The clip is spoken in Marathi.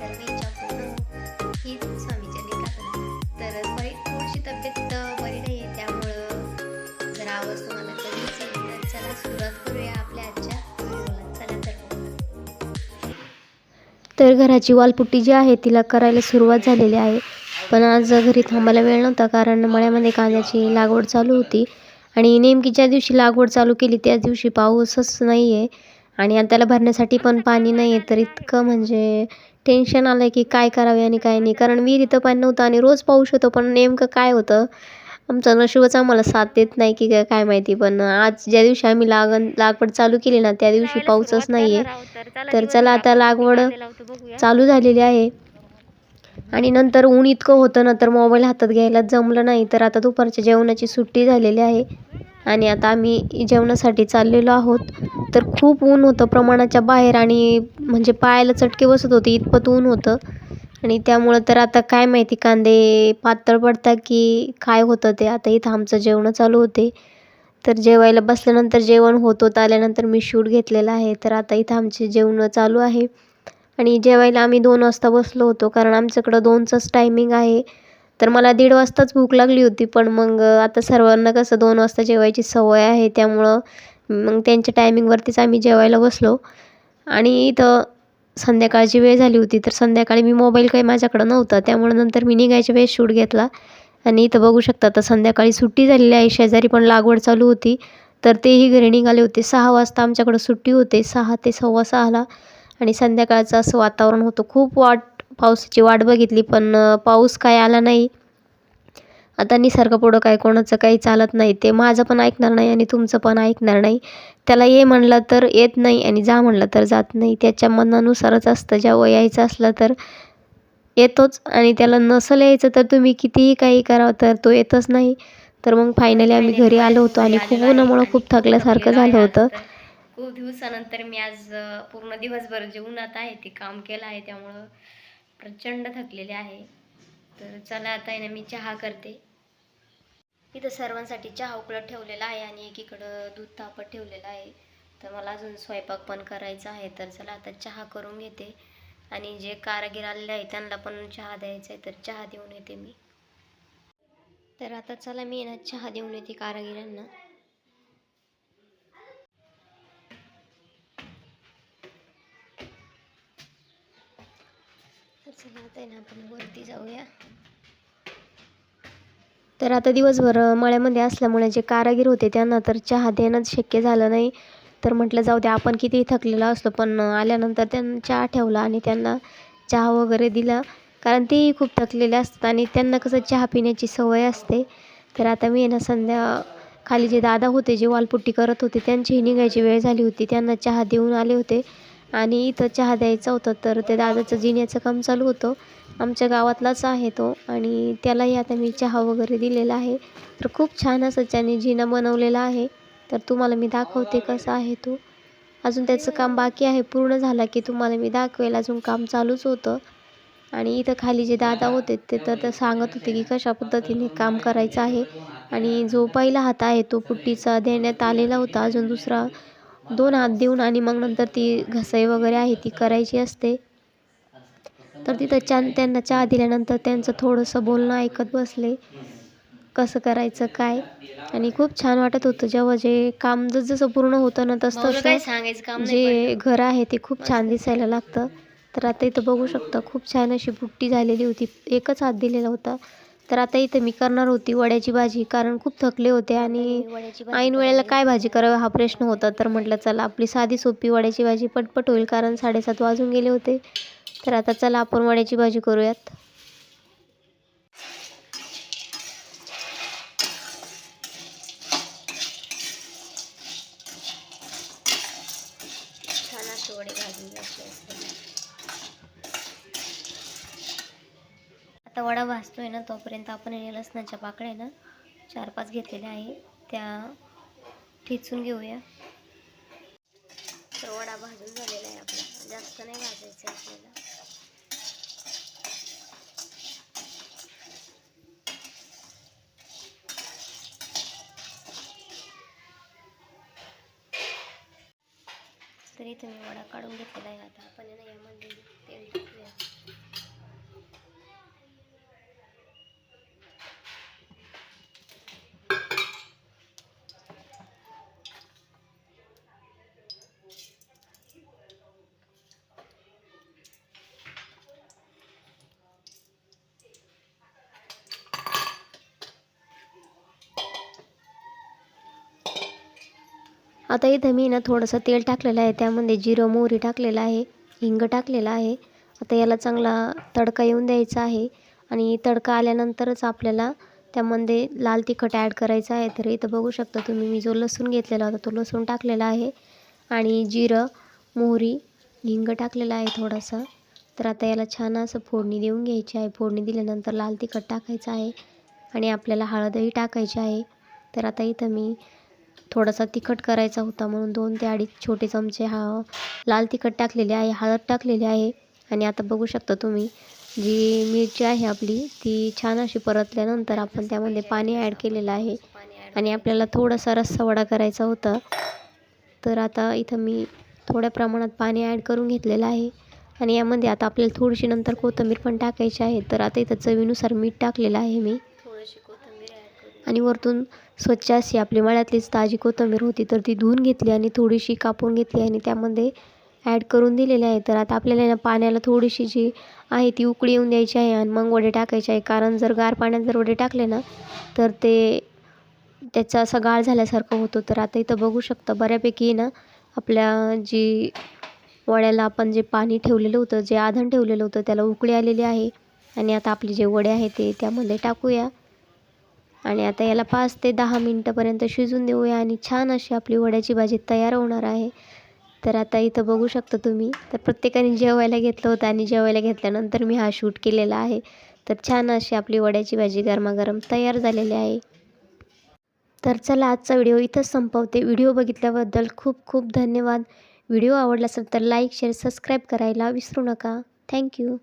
तर बरी थोडीशी तब्येत बरी नाही आहे त्यामुळं जर आवाज तुम्हाला तर चला सुरुवात करूया आपल्या आजच्या तर घराची वालपुट्टी जी आहे तिला करायला सुरुवात झालेली आहे. पण आज घरी थांबायला वेळ नव्हता कारण मळ्यामध्ये कांद्याची लागवड चालू होती. आणि नेमकी ज्या दिवशी लागवड चालू केली त्याच दिवशी पाऊसच नाही आहे आणि त्याला भरण्यासाठी पण पाणी नाही आहे तर इतकं म्हणजे टेन्शन आलं आहे की काय करावे आणि काय नाही. कारण विहिरीतं पाणी नव्हतं आणि रोज पाऊस होतो पण नेमकं काय होतं? आमचं नशीबच आम्हाला साथ देत नाही की काय काय माहिती पण आज ज्या दिवशी आम्ही लागण लागवड चालू केली ना त्या दिवशी पाऊसच नाही आहे तर. चला आता लागवड चालू झालेली आहे. आणि नंतर ऊन इतकं होतं ना तर मोबाईल हातात घ्यायला जमलं नाही. तर आता दुपारच्या जेवणाची सुट्टी झालेली आहे. आणि आता आम्ही जेवणासाठी चाललेलो आहोत. तर खूप ऊन होतं प्रमाणाच्या बाहेर आणि म्हणजे पायाला चटके बसत होते इतपत ऊन होतं. आणि त्यामुळं तर आता काय माहिती कांदे पातळ पडतात की काय होतं ते. आता इथं आमचं जेवणं चालू होते. तर जेवायला बसल्यानंतर जेवण होत होतं आल्यानंतर मी शूट घेतलेला आहे. तर आता इथं आमचे जेवणं चालू आहे. आणि जेवायला आम्ही दोन वाजता बसलो होतो कारण आमच्याकडं दोनचंच टायमिंग आहे. तर मला दीड वाजताच भूक लागली होती पण मग आता सर्वांना कसं दोन वाजता जेवायची सवय आहे त्यामुळं मग त्यांच्या टायमिंगवरतीच आम्ही जेवायला बसलो. आणि इथं संध्याकाळची वेळ झाली होती तर संध्याकाळी मी मोबाईल काही माझ्याकडं नव्हता त्यामुळे नंतर मी निघायच्या वेळेस शूट घेतला. आणि इथं बघू शकता आता संध्याकाळी सुट्टी झालेली आहे शेजारी पण लागवड चालू होती. तर तेही घरी निघाले होते. सहा वाजता आमच्याकडं सुट्टी होते सहा ते सव्वा सहाला. आणि संध्याकाळचं असं वातावरण होतं. खूप वाट पावसाची वाट बघितली पण पाऊस काय आला नाही. आता निसर्गापुढं काय कोणाचं काही चालत नाही ते माझं पण ऐकणार नाही आणि तुमचं पण ऐकणार नाही. त्याला ये म्हणलं तर येत नाही आणि जा म्हणलं तर जात नाही. त्याच्या मनानुसारच असतं जेव्हा यायचं असलं तर येतोच आणि त्याला नसलं यायचं तर तुम्ही कितीही काही करावं तर तो येतच नाही. तर मग फायनली आम्ही घरी आलो होतो आणि खूप उन्हामुळं खूप थकल्यासारखं झालं होतं. खूप दिवसानंतर मी आज पूर्ण दिवसभर जे उन्हात आहे ते काम केलं आहे त्यामुळं प्रचंड थकलेले आहे. तर चला आता आहे ना मी चहा करते. इथं सर्वांसाठी चहा उकळत ठेवलेला आहे आणि एकीकडं दूध तापत ठेवलेलं आहे. तर मला अजून स्वयंपाक पण करायचा आहे. तर चला आता चहा करून घेते. आणि जे कारागीर आलेले आहे त्यांना पण चहा द्यायचा आहे. तर चहा देऊन येते मी. तर आता चला मी ना चहा देऊन येते कारागिरांना. चला आता आहे ना आपण वरती जाऊया. तर आता दिवसभर मळ्यामध्ये असल्यामुळे जे कारागीर होते त्यांना तर चहा देणंच शक्य झालं नाही. तर म्हटलं जाऊ दे आपण कितीही थकलेलो असलो पण आल्यानंतर त्यांना चहा ठेवला आणि त्यांना चहा वगैरे दिला. कारण तेही खूप थकलेले असतात आणि त्यांना कसं चहा पिण्याची सवय असते. तर आता मी आहे ना संध्या खाली जे दादा होते जे वालपुट्टी करत होते त्यांचीही निघायची वेळ झाली होती. त्यांना चहा देऊन आले होते. आणि इथं चहा द्यायचा होता तर ते दादाचं जिन्याचं काम चालू होतं. आमच्या गावातलाच आहे तो आणि त्यालाही आता मी चहा वगैरे दिलेला आहे. तर खूप छान असं त्याने जिना बनवलेला आहे. तर तुम्हाला मी दाखवते कसा आहे तो. अजून त्याचं काम बाकी आहे पूर्ण झाला की तुम्हाला मी दाखवेल अजून काम चालूच होतं. आणि इथं खाली जे दादा होते ते तर सांगत होते की कशा पद्धतीने काम करायचं आहे. आणि जो पहिला हात आहे तो पुट्टीचा देण्यात आलेला होता. अजून दुसरा दोन हात देऊन आणि मग नंतर ती घसाई वगैरे आहे ती करायची असते. तर तिथं छान त्यांना चहा दिल्यानंतर त्यांचं थोडंसं बोलणं ऐकत बसले. कसं करायचं काय? आणि खूप छान वाटत होतं जेव्हा जे काम जसं पूर्ण होतं ना तसं सांगायचं? जे घर आहे ते खूप छान दिसायला लागतं. तर आता इथं बघू शकता खूप छान अशी बुट्टी झालेली होती. एकच हात दिलेला होता. तर आता इथं मी करणार होती वड्याची भाजी कारण खूप थकले होते आणि ऐन वेळेला काय भाजी करावी हा प्रश्न होता. तर म्हटलं चला आपली साधी सोपी वड्याची भाजी पटपट होईल कारण साडेसात वाजून गेले होते. तर आता चला आपण वड्याची भाजी करूयात. छान अशी वडे घ्यायची असते आता वडा आहे ना तोपर्यंत आपण हे लसणाच्या पाकळ्या ना चार पाच घेतलेल्या आहे त्या ठेचून घेऊया. तर वडा भाजून झालेला आहे आपला. जास्त नाही भाजायचं आपल्याला. तरी तुम्ही वडा काढून घेतलेला आहे आता. आपण ना यामध्ये तेल टाकूया. आता इथं मी ना थोडंसं तेल टाकलेलं आहे. त्यामध्ये जिरं मोहरी टाकलेलं आहे हिंग टाकलेलं आहे. आता याला चांगला तडका येऊन द्यायचा आहे आणि तडका आल्यानंतरच आपल्याला त्यामध्ये लाल तिखट ॲड करायचं आहे. तर इथं बघू शकता तुम्ही मी जो लसूण घेतलेला होता तो लसूण टाकलेला आहे आणि जिरं मोहरी हिंग टाकलेला आहे थोडासा. तर आता याला छान असं फोडणी देऊन घ्यायची आहे. फोडणी दिल्यानंतर लाल तिखट टाकायचं आहे आणि आपल्याला हळदही टाकायची आहे. तर आता इथं मी थोडासा तिखट करायचा होता म्हणून दोन ते अडीच छोटे चमचे हा लाल तिखट टाकलेले आहे हळद टाकलेली आहे. आणि आता बघू शकता तुम्ही जी मिरची आहे आपली ती छान अशी परतल्यानंतर आपण त्यामध्ये पाणी ॲड केलेलं आहे. आणि आपल्याला थोडासा रस्सा वडा करायचा होता. तर आता इथं मी थोड्या प्रमाणात पाणी ॲड करून घेतलेलं आहे. आणि यामध्ये आता आपल्याला थोडीशी नंतर कोथिंबीर पण टाकायची आहे. तर आता इथं चवीनुसार मीठ टाकलेलं आहे मी थोडीशी कोथिंबीर ॲड करू आणि वरतून स्वच्छ अशी आपली मळ्यातलीच ताजी कोथिंबीर होती तर ती धुवून घेतली आणि थोडीशी कापून घेतली आणि त्यामध्ये ॲड करून दिलेली आहे. तर आता आपल्याला पाण्याला थोडीशी जी आहे ती उकळी येऊन द्यायची आहे आणि मग वडे टाकायचे आहे. कारण जर गार पाण्यात जर वडे टाकले ना तर ते त्याचा असा गाळ झाल्यासारखं होतं. तर आता इथं बघू शकता बऱ्यापैकी ना आपल्या जी वड्याला आपण जे पाणी ठेवलेलं होतं जे आधण ठेवलेलं होतं त्याला उकळी आलेली आहे. आणि आता आपले जे वडे आहे ते त्यामध्ये टाकूया. आणि आता याला पाच ते दहा मिनटापर्यंत शिजून देऊया आणि छान अशी आपली वड्याची भाजी तयार होणार आहे. तर आता इथं बघू शकता तुम्ही तर प्रत्येकाने जेवायला घेतलं होतं आणि जेवायला घेतल्यानंतर मी हा शूट केलेला आहे. तर छान अशी आपली वड्याची भाजी गरमागरम तयार झालेली आहे. तर चला आजचा व्हिडिओ इथंच संपवते. व्हिडिओ बघितल्याबद्दल खूप खूप धन्यवाद. व्हिडिओ आवडला असेल तर लाईक शेअर सबस्क्राईब करायला विसरू नका. थँक्यू.